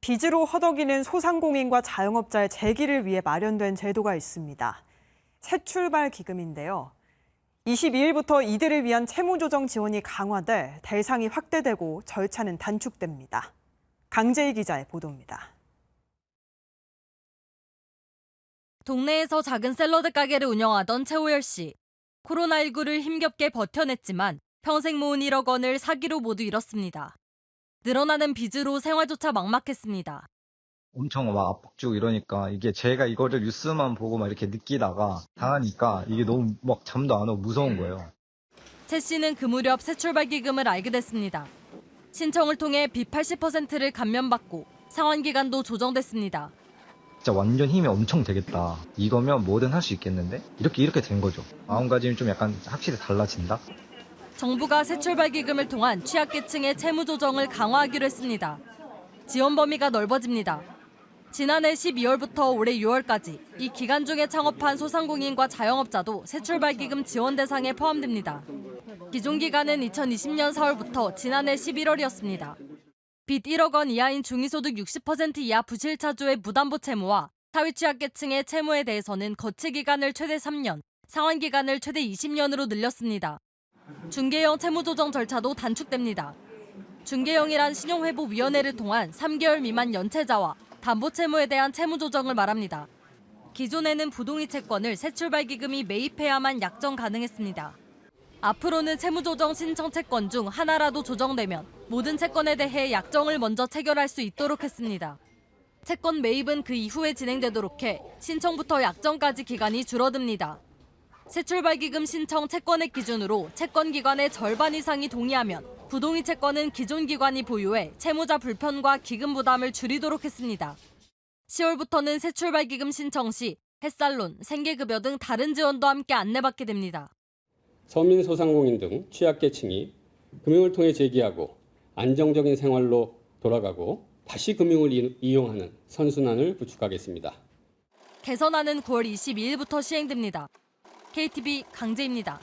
빚으로 허덕이는 소상공인과 자영업자의 재기를 위해 마련된 제도가 있습니다. 새 출발 기금인데요. 22일부터 이들을 위한 채무조정 지원이 강화돼 대상이 확대되고 절차는 단축됩니다. 강재희 기자의 보도입니다. 동네에서 작은 샐러드 가게를 운영하던 최호열 씨. 코로나19를 힘겹게 버텨냈지만 평생 모은 1억 원을 사기로 모두 잃었습니다. 늘어나는 빚으로 생활조차 막막했습니다. 엄청 막 압박주고 이러니까 이게 제가 이거를 뉴스만 보고 막 이렇게 느끼다가 당하니까 이게 너무 막 잠도 안 오고 무서운 거예요. 최 씨는 그 무렵 새 출발 기금을 알게 됐습니다. 신청을 통해 빚 80%를 감면받고 상환 기간도 조정됐습니다. 진짜 완전 힘이 엄청 되겠다. 이거면 뭐든 할 수 있겠는데? 이렇게 이렇게 된 거죠. 마음가짐이 좀 약간 확실히 달라진다? 정부가 새 출발 기금을 통한 취약계층의 채무 조정을 강화하기로 했습니다. 지원 범위가 넓어집니다. 지난해 12월부터 올해 6월까지 이 기간 중에 창업한 소상공인과 자영업자도 새 출발 기금 지원 대상에 포함됩니다. 기존 기간은 2020년 4월부터 지난해 11월이었습니다. 빚 1억 원 이하인 중위소득 60% 이하 부실차주의 무담보 채무와 사회 취약계층의 채무에 대해서는 거치 기간을 최대 3년, 상환 기간을 최대 20년으로 늘렸습니다. 중개형 채무조정 절차도 단축됩니다. 중개형이란 신용회복위원회를 통한 3개월 미만 연체자와 담보채무에 대한 채무조정을 말합니다. 기존에는 부동의 채권을 새출발기금이 매입해야만 약정 가능했습니다. 앞으로는 채무조정 신청 채권 중 하나라도 조정되면 모든 채권에 대해 약정을 먼저 체결할 수 있도록 했습니다. 채권 매입은 그 이후에 진행되도록 해 신청부터 약정까지 기간이 줄어듭니다. 새출발기금 신청 채권액 기준으로 채권 기관의 절반 이상이 동의하면 부동의 채권은 기존 기관이 보유해 채무자 불편과 기금 부담을 줄이도록 했습니다. 10월부터는 새출발기금 신청 시 햇살론, 생계급여 등 다른 지원도 함께 안내받게 됩니다. 서민 소상공인 등 취약계층이 금융을 통해 재기하고 안정적인 생활로 돌아가고 다시 금융을 이- 이용하는 선순환을 구축하겠습니다. 개선안은 9월 22일부터 시행됩니다. KTV 강재입니다.